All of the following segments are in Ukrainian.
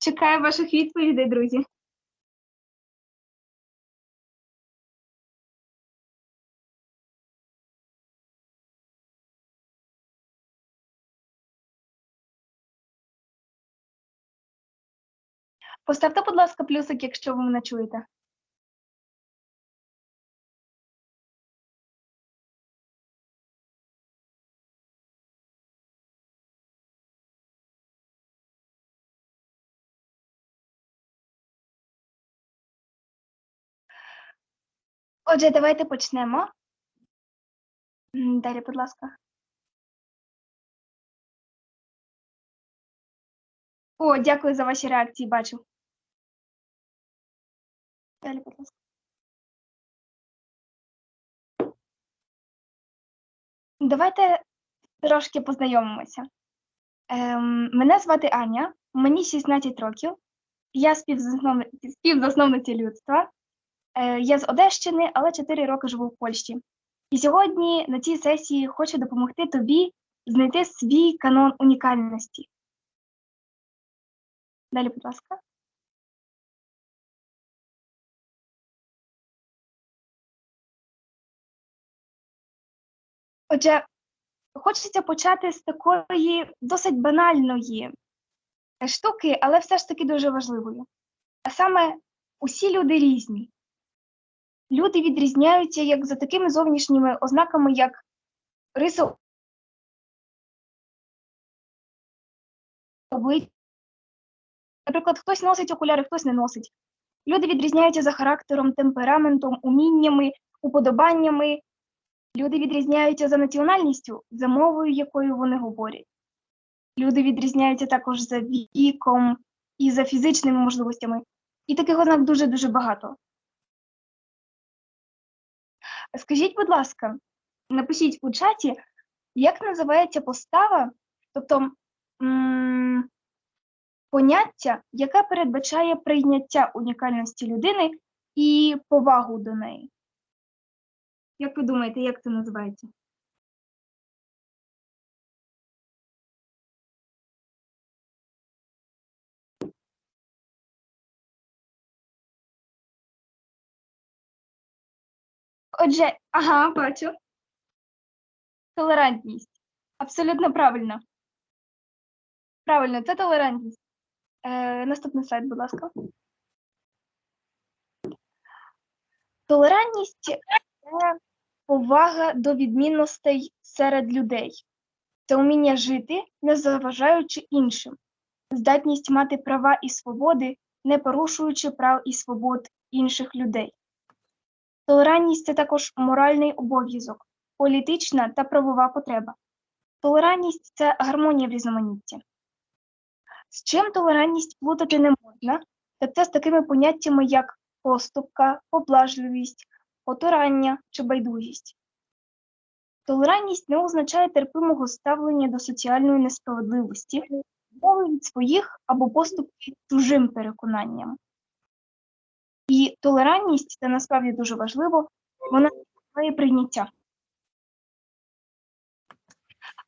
Чекаю ваших відповідей, друзі. Поставте, будь ласка, плюсик, якщо ви мене чуєте. Отже, давайте почнемо. Далі, будь ласка. О, дякую за ваші реакції, бачу. Далі, будь ласка. Давайте трошки познайомимося. Ем, мене звати Аня, мені 16 років. Я співзасновни- співзасновниця людства. Е, Я з Одещини, але 4 роки живу в Польщі. І сьогодні на цій сесії хочу допомогти тобі знайти свій канон унікальності. Далі, будь ласка. Отже, хочеться почати з такої досить банальної е, штуки, але все ж таки дуже важливою. А саме усі люди різні. Люди відрізняються як за такими зовнішніми ознаками, як риси обличчя. Наприклад, хтось носить окуляри, хтось не носить. Люди відрізняються за характером, темпераментом, уміннями, уподобаннями. Люди відрізняються за національністю, за мовою, якою вони говорять. Люди відрізняються також за віком і за фізичними можливостями. І таких ознак дуже-дуже багато. Скажіть, будь ласка, напишіть у чаті, як називається постава, тобто м, поняття, яке передбачає прийняття унікальності людини і повагу до неї. Як ви думаєте, як це називається? Отже, ага, бачу. Толерантність. Абсолютно правильно. Правильно, це толерантність. Е, наступний слайд, будь ласка. Толерантність це повага до відмінностей серед людей. Це вміння жити, не заважаючи іншим, здатність мати права і свободи, не порушуючи прав і свобод інших людей. Толерантність це також моральний обов'язок, політична та правова потреба. Толерантність це гармонія в різноманітті. З чим толерантність плутати не можна, так це з такими поняттями, як поступка, поблажливість, потурання чи байдужість. Толерантність не означає терпимого ставлення до соціальної несправедливості, мови від своїх або поступки чужим переконанням. І толерантність це насправді дуже важливо, вона має прийняття.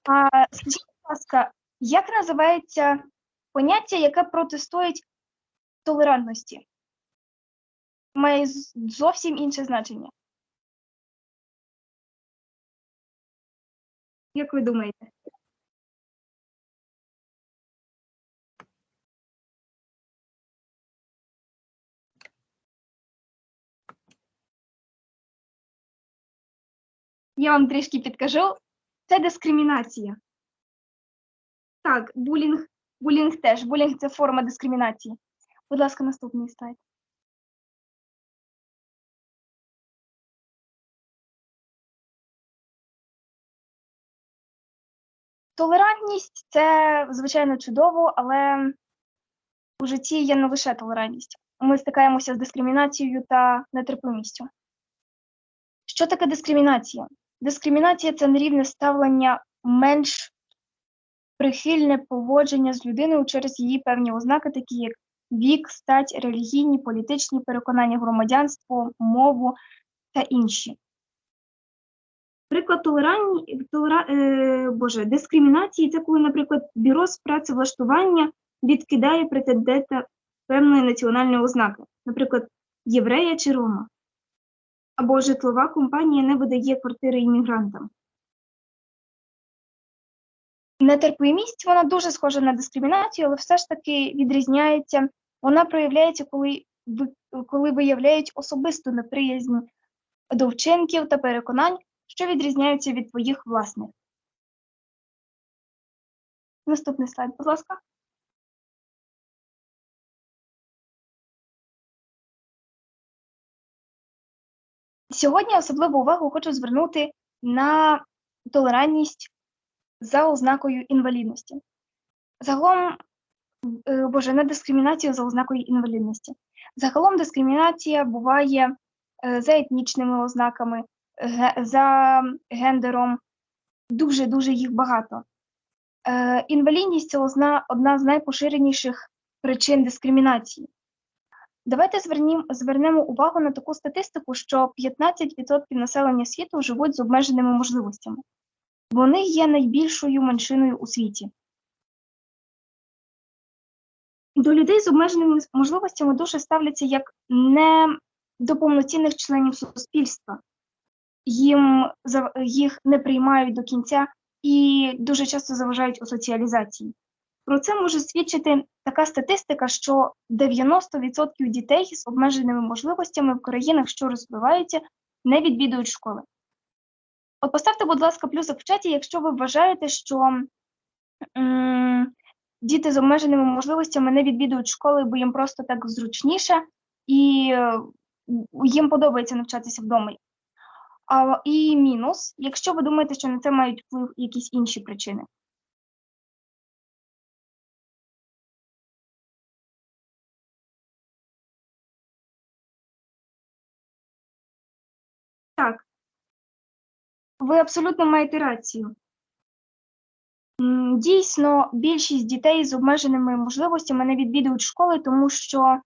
А скажіть, будь ласка, як називається поняття, яке протистоїть толерантності? Має зовсім інше значення. Як ви думаєте? Я вам трішки підкажу. Це дискримінація. Так, булінг, булінг теж. Булінг це форма дискримінації. Будь ласка, наступний слайд. Толерантність це, звичайно, чудово, але у житті є не лише толерантність. Ми стикаємося з дискримінацією та нетерпимістю. Що таке дискримінація? Дискримінація це нерівне ставлення менш прихильне поводження з людиною через її певні ознаки, такі як вік, стать, релігійні, політичні переконання, громадянство, мову та інші. Приклад толеранні, толера, е, Боже, дискримінації це коли, наприклад, бюро з працевлаштування відкидає претендента певної національної ознаки, наприклад, єврея чи рома. Або житлова компанія не видає квартири іммігрантам. Нетерпимість вона дуже схожа на дискримінацію, але все ж таки відрізняється. Вона проявляється, коли, коли виявляють особисту неприязнь до вчинків та переконань, що відрізняються від твоїх власних. Наступний слайд, будь ласка. Сьогодні особливу увагу хочу звернути на толерантність за ознакою інвалідності. Загалом, е, боже, на дискримінацію за ознакою інвалідності. Загалом дискримінація буває е, за етнічними ознаками, за гендером. Дуже дуже їх багато. Е, Інвалідність це одна з найпоширеніших причин дискримінації. Давайте звернім, звернемо увагу на таку статистику, що 15% населення світу живуть з обмеженими можливостями. Вони є найбільшою меншиною у світі. До людей з обмеженими можливостями дуже ставляться як не до повноцінних членів суспільства. Їм їх не приймають до кінця і дуже часто заважають у соціалізації. Про це може свідчити така статистика, що 90% дітей з обмеженими можливостями в країнах, що розвиваються, не відвідують школи. От поставте, будь ласка, плюсик в чаті, якщо ви вважаєте, що м, діти з обмеженими можливостями не відвідують школи, бо їм просто так зручніше і е, їм подобається навчатися вдома. А, і мінус, якщо ви думаєте, що на це мають вплив якісь інші причини. Ви абсолютно маєте рацію. Дійсно, більшість дітей з обмеженими можливостями не відвідують школи, тому що,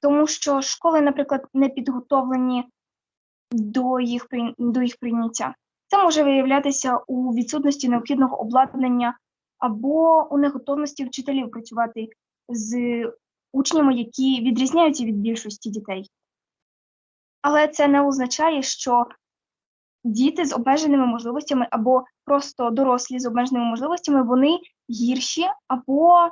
тому що школи, наприклад, не підготовлені до їх, до їх прийняття. Це може виявлятися у відсутності необхідного обладнання або у неготовності вчителів працювати з учнями, які відрізняються від більшості дітей. Але це не означає, що діти з обмеженими можливостями або просто дорослі з обмеженими можливостями, вони гірші, або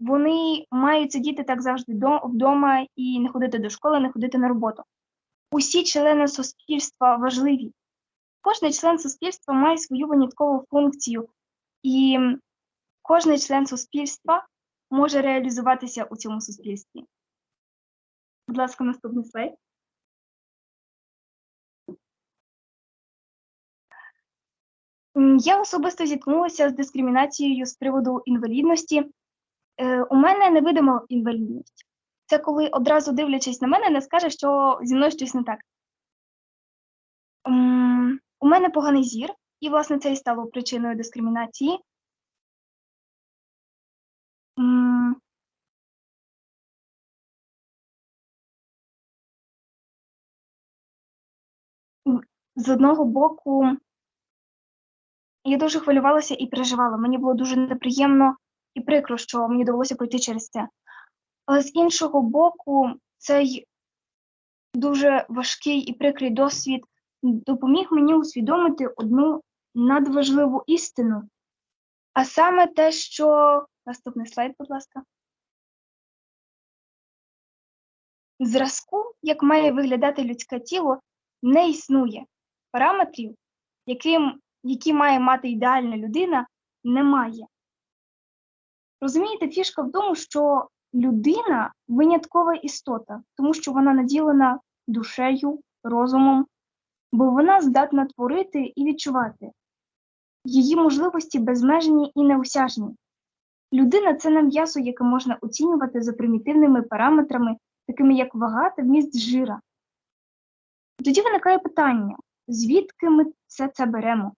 вони мають сидіти так завжди вдома і не ходити до школи, не ходити на роботу. Усі члени суспільства важливі. Кожний член суспільства має свою виняткову функцію, і кожний член суспільства може реалізуватися у цьому суспільстві. Будь ласка, наступний слайд. Я особисто зіткнулася з дискримінацією з приводу інвалідності. Е, У мене невидима інвалідність. Це коли одразу дивлячись на мене, не скаже, що зі мною щось не так. У мене поганий зір, і, власне, це і стало причиною дискримінації. З одного боку, я дуже хвилювалася і переживала. Мені було дуже неприємно і прикро, що мені довелося пройти через це. Але з іншого боку, цей дуже важкий і прикрий досвід допоміг мені усвідомити одну надважливу істину, а саме те, що наступний слайд, будь ласка. Зразку, як має виглядати людське тіло, не існує. Параметрів, яким, які має мати ідеальна людина, немає. Розумієте, фішка в тому, що людина виняткова істота, тому що вона наділена душею, розумом, бо вона здатна творити і відчувати. Її можливості безмежні і неосяжні. Людина це не м'ясо, яке можна оцінювати за примітивними параметрами, такими як вага та вміст жира. Тоді виникає питання, звідки ми все це беремо?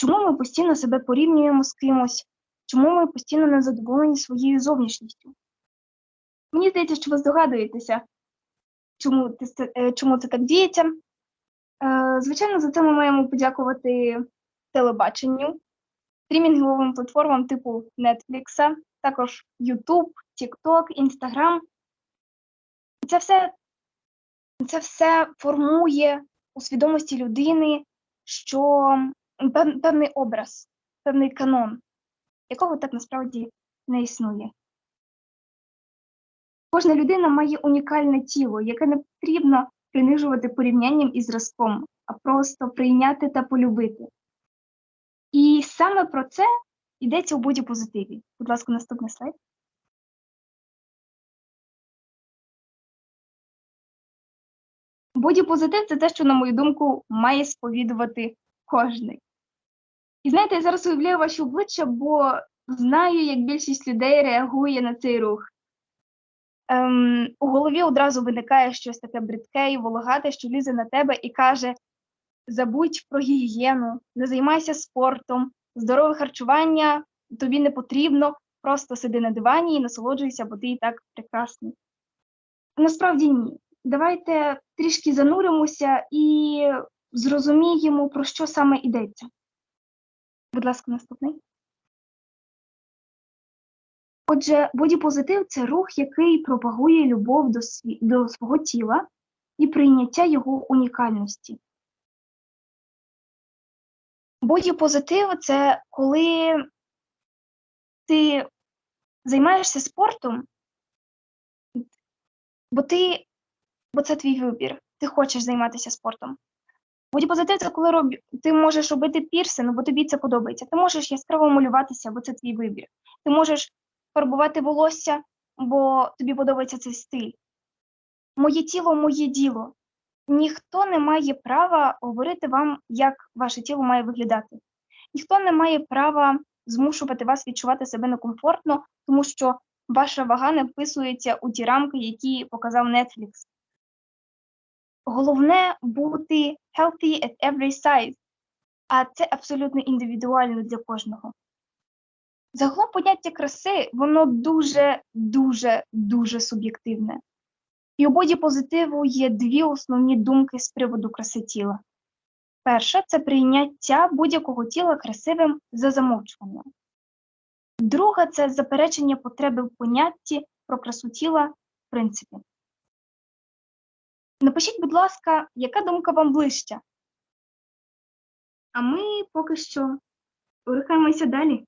Чому ми постійно себе порівнюємо з кимось? Чому ми постійно не задоволені своєю зовнішністю? Мені здається, що ви здогадуєтеся, чому, це- чому це так діється. Е, Звичайно, за це ми маємо подякувати телебаченню, стрімінговим платформам типу Netflix, також YouTube, TikTok, Instagram. Це все, це все формує у свідомості людини, що певний образ, певний канон, якого так насправді не існує. Кожна людина має унікальне тіло, яке не потрібно принижувати порівнянням із зразком, а просто прийняти та полюбити. І саме про це йдеться у боді-позитиві. Будь ласка, наступний слайд. Боді-позитив це те, що, на мою думку, має сповідувати кожний. І знаєте, я зараз уявляю ваші обличчя, бо знаю, як більшість людей реагує на цей рух. Ем, у голові одразу виникає щось таке бридке і вологате, що лізе на тебе і каже: забудь про гігієну, не займайся спортом, здорове харчування тобі не потрібно, просто сиди на дивані і насолоджуйся, бо ти і так прекрасний. Насправді ні. Давайте трішки зануримося і зрозуміємо, про що саме йдеться. Будь ласка, наступний. Отже, бодіпозитив це рух, який пропагує любов до, сві... до свого тіла і прийняття його унікальності. Бодіпозитив це коли ти займаєшся спортом, бо ти, бо це твій вибір, ти хочеш займатися спортом. Бодіпозитив це коли роб... ти можеш робити пірсинг, бо тобі це подобається. Ти можеш яскраво малюватися, бо це твій вибір. Ти можеш фарбувати волосся, бо тобі подобається цей стиль. Моє тіло моє діло. Ніхто не має права говорити вам, як ваше тіло має виглядати. Ніхто не має права змушувати вас відчувати себе некомфортно, тому що ваша вага не вписується у ті рамки, які показав Netflix. Головне бути healthy at every size, а це абсолютно індивідуально для кожного. Загалом поняття краси, воно дуже, дуже, дуже суб'єктивне. І у боді-позитиву є дві основні думки з приводу краси тіла. Перша це прийняття будь-якого тіла красивим за замовчуванням. Друга це заперечення потреби в понятті про красу тіла в принципі. Напишіть, будь ласка, яка думка вам ближча? А ми поки що рухаємося далі.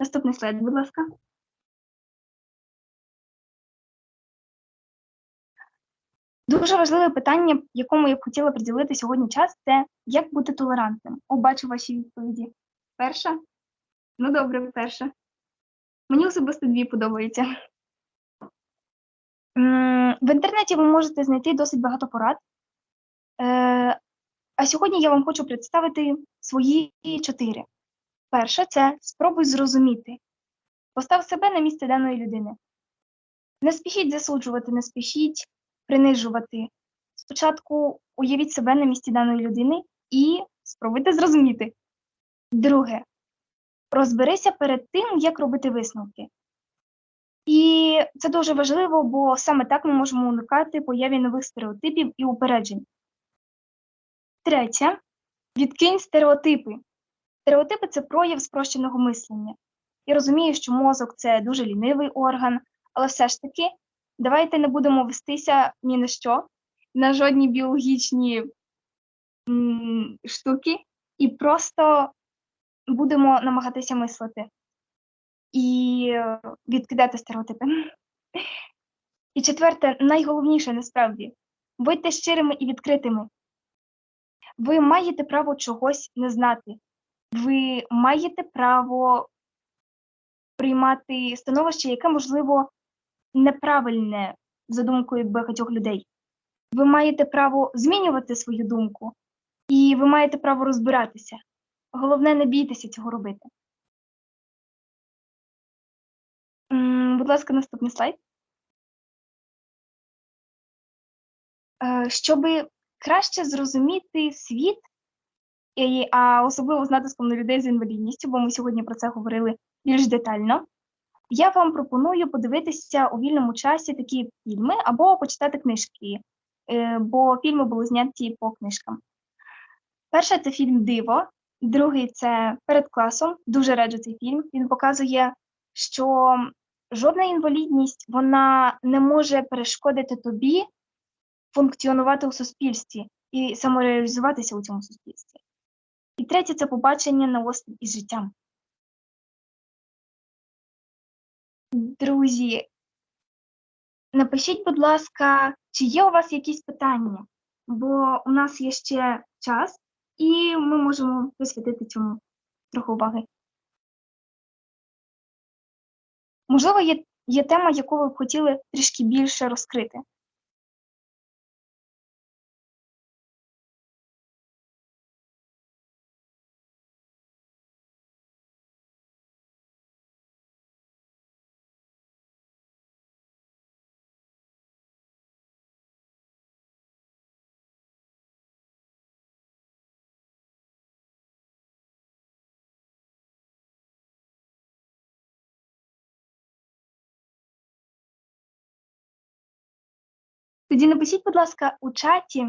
Наступний слайд, будь ласка. Дуже важливе питання, якому я б хотіла приділити сьогодні час, це як бути толерантним. О, бачу ваші відповіді. Перша? Ну, добре, перша. Мені особисто дві подобаються. В інтернеті ви можете знайти досить багато порад. Е, А сьогодні я вам хочу представити свої чотири. Перше це спробуй зрозуміти. Постав себе на місце даної людини. Не спішіть засуджувати, не спішіть принижувати. Спочатку уявіть себе на місці даної людини і спробуйте зрозуміти. Друге, розберися перед тим, як робити висновки. І це дуже важливо, бо саме так ми можемо уникати появі нових стереотипів і упереджень. Третє, відкинь стереотипи. Стереотипи це прояв спрощеного мислення. Я розумію, що мозок це дуже лінивий орган, але все ж таки давайте не будемо вестися ні на що, на жодні біологічні штуки, і просто будемо намагатися мислити і е, відкидати стереотипи. І четверте, найголовніше насправді будьте щирими і відкритими. Ви маєте право чогось не знати. Ви маєте право приймати становище, яке, можливо, неправильне за думкою багатьох людей. Ви маєте право змінювати свою думку, і ви маєте право розбиратися. Головне, не бійтеся цього робити. Будь ласка, наступний слайд. Е, Щоби краще зрозуміти світ, а особливо з натиском на людей з інвалідністю, бо ми сьогодні про це говорили більш детально, я вам пропоную подивитися у вільному часі такі фільми або почитати книжки, е, бо фільми були зняті по книжкам. Перше це фільм Диво. Другий це перед класом. Дуже раджу цей фільм. Він показує, що жодна інвалідність вона не може перешкодити тобі функціонувати у суспільстві і самореалізуватися у цьому суспільстві. І третє це побачення на острів із життям. Друзі, напишіть, будь ласка, чи є у вас якісь питання, бо у нас є ще час, і ми можемо присвятити цьому трохи уваги. Можливо, є, є тема, яку ви б хотіли трішки більше розкрити. Тоді напишіть, будь ласка, у чаті,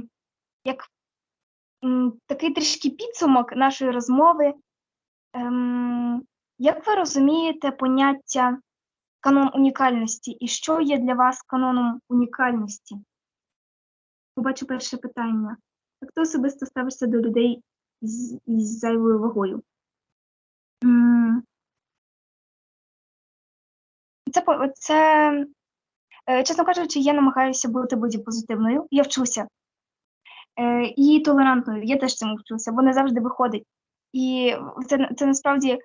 як м, такий трішки підсумок нашої розмови. Ем, як ви розумієте поняття канон унікальності і що є для вас каноном унікальності? Побачу перше питання. Як ти особисто ставишся до людей з, із зайвою вагою? Це, це Чесно кажучи, я намагаюся бути бодіпозитивною, я вчуся. Е, І толерантною, я теж цьому вчуся, бо не завжди виходить. І це, це насправді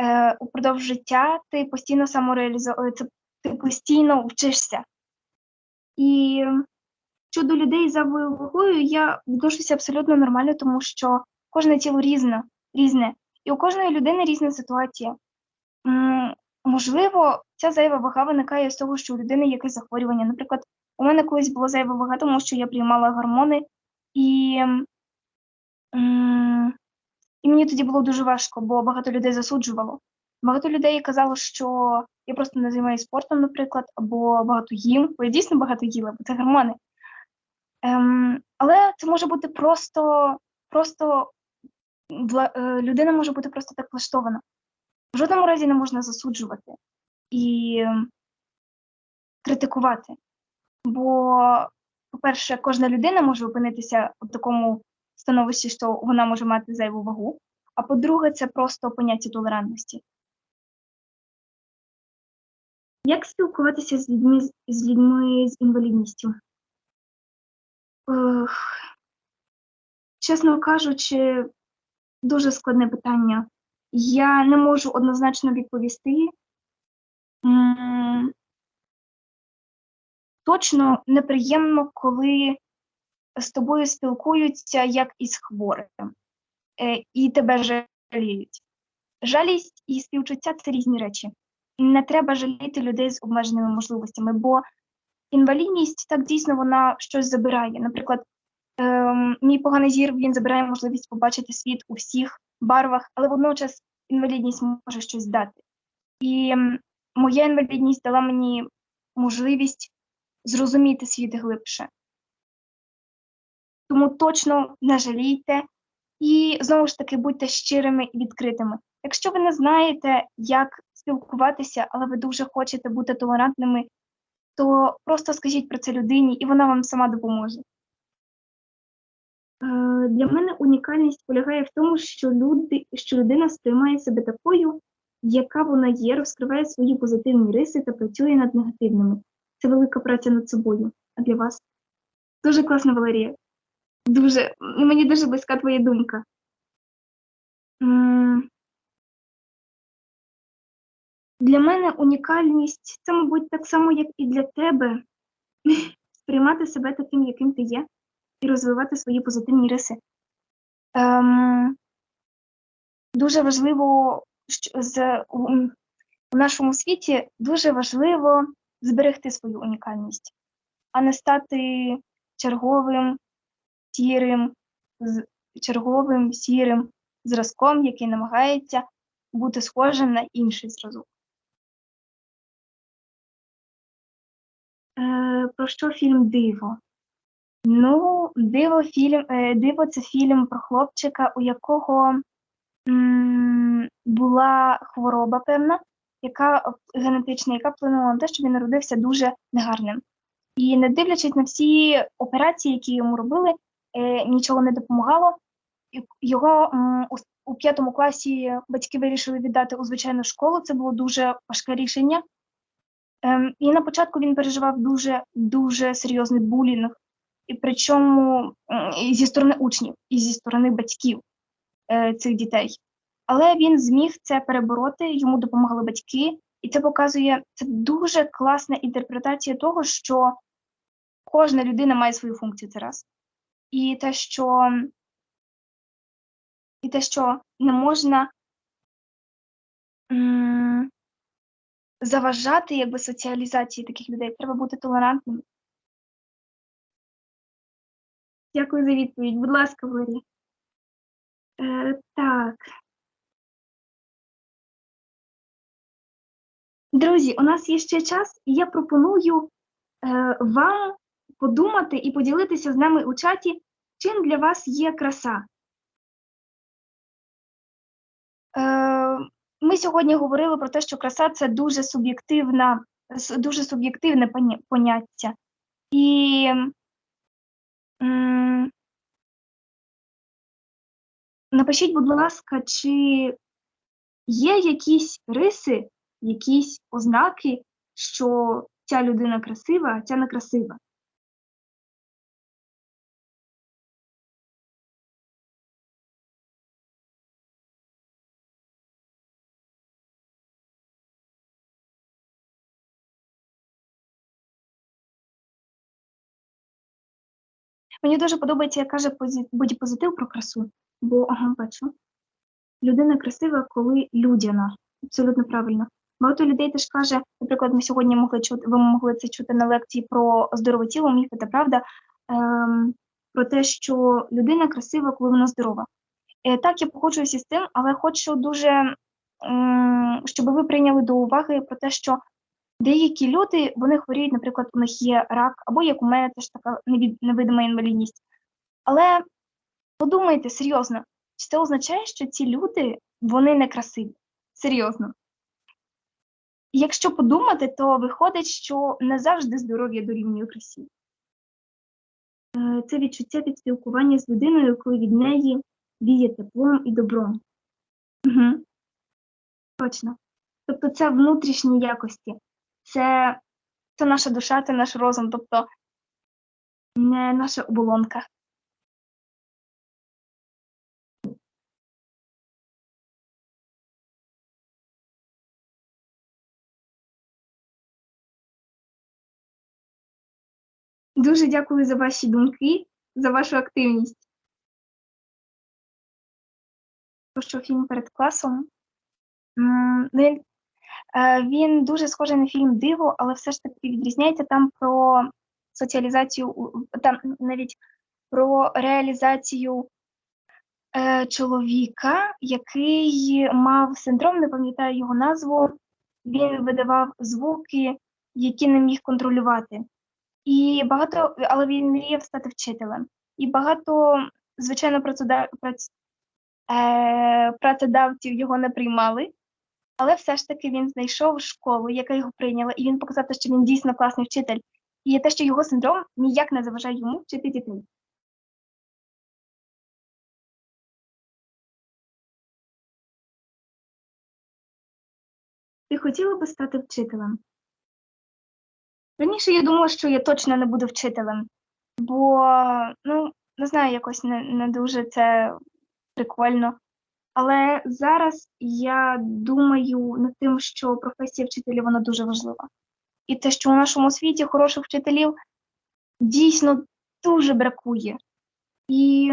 е, упродовж життя ти постійно самореалізовуєшся, ти постійно вчишся. І щодо людей за вагою я відношуся абсолютно нормально, тому що кожне тіло різне, різне, і у кожної людини різна ситуація. Можливо, ця зайва вага виникає з того, що у людини якесь захворювання. Наприклад, у мене колись була зайва вага, тому що я приймала гормони, і, і мені тоді було дуже важко, бо багато людей засуджувало. Багато людей казало, що я просто не займаюся спортом, наприклад, або багато їм, бо я дійсно багато їла, бо це гормони. Ем, але це може бути просто, просто е, людина може бути просто так влаштована. В жодному разі не можна засуджувати і критикувати. Бо, по-перше, кожна людина може опинитися у такому становищі, що вона може мати зайву вагу. А по-друге, це просто поняття толерантності. Як спілкуватися з людьми з людьми з інвалідністю? Ех, чесно кажучи, дуже складне питання. Я не можу однозначно відповісти. Точно неприємно, коли з тобою спілкуються як із хворим, е, і тебе жаліють. Жалість і співчуття це різні речі. Не треба жаліти людей з обмеженими можливостями, бо інвалідність так дійсно вона щось забирає. Наприклад, ем, мій поганий зір він забирає можливість побачити світ у всіх барвах, але водночас інвалідність може щось дати. І моя інвалідність дала мені можливість зрозуміти світ глибше. Тому точно не жалійте і знову ж таки будьте щирими і відкритими. Якщо ви не знаєте, як спілкуватися, але ви дуже хочете бути толерантними, то просто скажіть про це людині, і вона вам сама допоможе. Е, Для мене унікальність полягає в тому, що люди, що людина сприймає себе такою, яка вона є, розкриває свої позитивні риси та працює над негативними. Це велика праця над собою. А для вас? Дуже класно, Валерія. Дуже, мені дуже близька твоя думка. Для мене унікальність це, мабуть, так само, як і для тебе, сприймати себе таким, яким ти є, і розвивати свої позитивні риси. Ем, дуже важливо з, у, нашому світі дуже важливо зберегти свою унікальність, а не стати черговим сірим, черговим сірим зразком, який намагається бути схожим на інший зразок. Е, про що фільм Диво? Ну, диво фільм, е, диво це фільм про хлопчика, у якого була хвороба певна, яка генетична, яка вплинула на те, що він народився дуже негарним. І не дивлячись на всі операції, які йому робили, е, нічого не допомагало. Його у п'ятому класі батьки вирішили віддати у звичайну школу. Це було дуже важке рішення. Ем, і на початку він переживав дуже дуже серйозний булінг, і причому і зі сторони учнів, і зі сторони батьків е, цих дітей. Але він зміг це перебороти, йому допомагали батьки, і це показує це дуже класна інтерпретація того, що кожна людина має свою функцію це раз. І те, що і те, що не можна м, заважати якби соціалізації таких людей, треба бути толерантним. Дякую за відповідь. Будь ласка, Валерія. Е, так. Друзі, у нас є ще час, і я пропоную е, вам подумати і поділитися з нами у чаті, чим для вас є краса. Е, ми сьогодні говорили про те, що краса це дуже суб'єктивна, дуже суб'єктивне поняття. І напишіть, будь ласка, чи є якісь риси, якісь ознаки, що ця людина красива, а ця не красива. Мені дуже подобається, як каже бодіпозитив про красу, бо ага, бачу. Людина красива, коли людяна. Абсолютно правильно. Багато людей теж каже, наприклад, ми сьогодні могли чути, ви могли це чути на лекції про здорове тіло, міфи та правда, ем, про те, що людина красива, коли вона здорова. Е, так, я погоджуюся з тим, але хочу дуже, м, щоб ви прийняли до уваги про те, що деякі люди вони хворіють, наприклад, у них є рак, або як у мене теж така невидима інвалідність. Але подумайте серйозно, чи це означає, що ці люди вони не красиві? Серйозно. Якщо подумати, то виходить, що не завжди здоров'я дорівнює красі. Е, Це відчуття від спілкування з людиною, коли від неї віє теплом і добром. Угу. Точно. Тобто це внутрішні якості, це, це наша душа, це наш розум, тобто не наша оболонка. Дуже дякую за ваші думки, за вашу активність. Що фільм перед класом? Ну, Він, е, він дуже схожий на фільм Диво, але все ж таки відрізняється там про соціалізацію, там навіть про реалізацію е, чоловіка, який мав синдром, не пам'ятаю його назву. Він видавав звуки, які не міг контролювати. І багато, але він мріяв стати вчителем. І багато, звичайно, е, працедавців його не приймали, але все ж таки він знайшов школу, яка його прийняла, і він показав, що він дійсно класний вчитель. І те, що його синдром ніяк не заважає йому вчити дітей. Ти хотіла би стати вчителем? Раніше я думала, що я точно не буду вчителем, бо, ну, не знаю, якось не, не дуже це прикольно. Але зараз я думаю над тим, що професія вчителя вона дуже важлива. І те, що у нашому світі хороших вчителів дійсно дуже бракує. І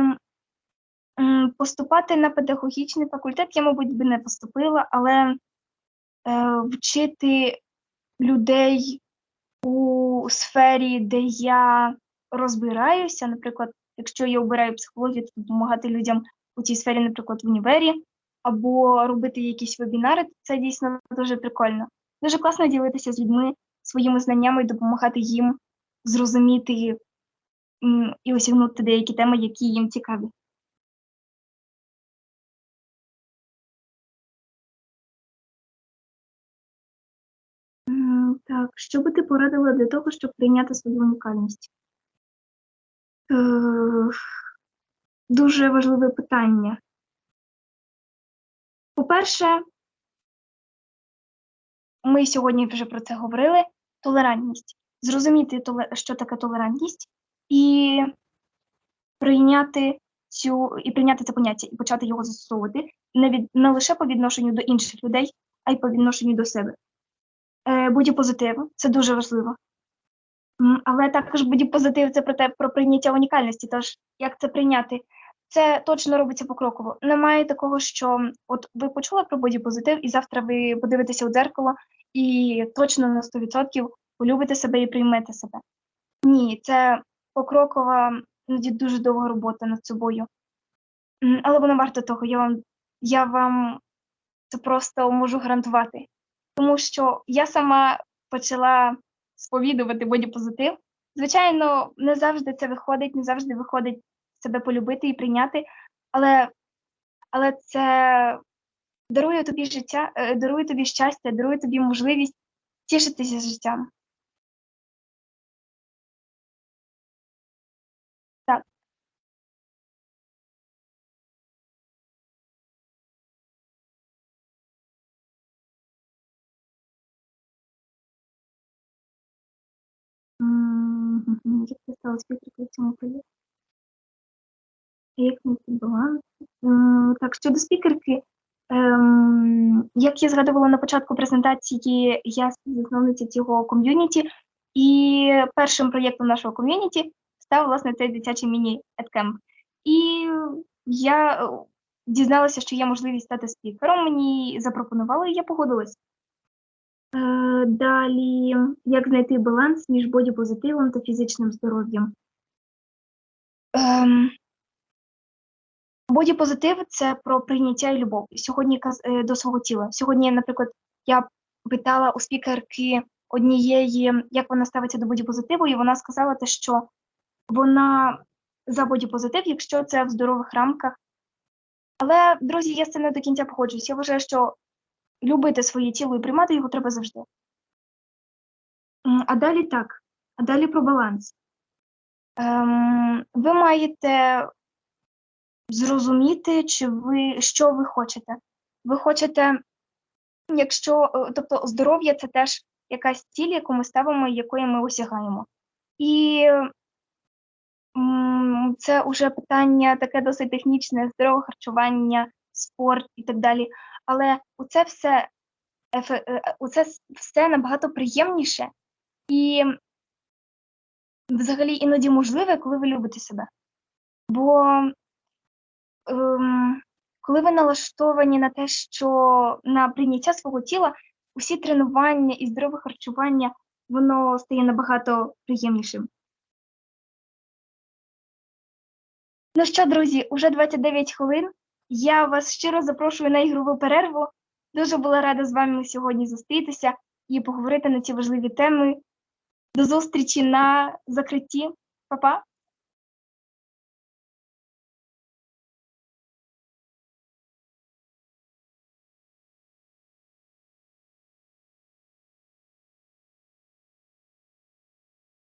поступати на педагогічний факультет я, мабуть, би не поступила, але е, вчити людей у сфері, де я розбираюся, наприклад, якщо я обираю психологію, то допомагати людям у цій сфері, наприклад, в універі, або робити якісь вебінари, це дійсно дуже прикольно. Дуже класно ділитися з людьми своїми знаннями і допомагати їм зрозуміти і осягнути деякі теми, які їм цікаві. Що би ти порадила для того, щоб прийняти свою унікальність? Е, дуже важливе питання. По-перше, ми сьогодні вже про це говорили: толерантність. Зрозуміти, що таке толерантність, і прийняти цю і прийняти це поняття і почати його застосовувати не від не лише по відношенню до інших людей, а й по відношенню до себе. Е, Бодіпозитив це дуже важливо. Але також бодіпозитив це про те про прийняття унікальності. Тож як це прийняти? Це точно робиться покроково. Немає такого, що от ви почули про бодіпозитив, і завтра ви подивитеся у дзеркало і точно на 100% полюбите себе і приймете себе. Ні, це покрокова, іноді дуже довга робота над собою. Але воно варто того. Я вам, я вам це просто можу гарантувати. Тому що я сама почала сповідувати бодіпозитив. Звичайно, не завжди це виходить, не завжди виходить себе полюбити і прийняти, але, але це дарує тобі життя, е, дарує тобі щастя, дарує тобі можливість тішитися життям. Як стала співпрацювати в цьому полі? Як знайти баланс? Так, щодо спікерки, ем, як я згадувала на початку презентації, я засновниця цього ком'юніті, і першим проєктом нашого ком'юніті став власне цей дитячий міні-едкемп. І я е, дізналася, що є можливість стати спікером. Мені запропонували, і я погодилась. Е, Далі, як знайти баланс між бодіпозитивом та фізичним здоров'ям? Ем, Бодіпозитив це про прийняття і любов. Сьогодні е, до свого тіла. Сьогодні, наприклад, я питала у спікерки однієї, як вона ставиться до бодіпозитиву, і вона сказала те, що вона за бодіпозитив, якщо це в здорових рамках. Але, друзі, я з цим не до кінця погоджуюсь. Я вважаю, що любити своє тіло і приймати його треба завжди. А далі так, а далі про баланс. Ем, ви маєте зрозуміти, чи ви що ви хочете. Ви хочете, якщо, е, тобто здоров'я це теж якась ціль, яку ми ставимо, якої ми осягаємо. І це вже питання таке досить технічне, здорове харчування, спорт і так далі. Але оце все, ефе- е, оце все набагато приємніше і взагалі іноді можливе, коли ви любите себе. Бо ем, коли ви налаштовані на те, що на прийняття свого тіла, усі тренування і здорове харчування, воно стає набагато приємнішим. Ну що, друзі, уже 29 хвилин. Я вас щиро запрошую на ігрову перерву. Дуже була рада з вами сьогодні зустрітися і поговорити на ці важливі теми. До зустрічі на закритті. Па-па!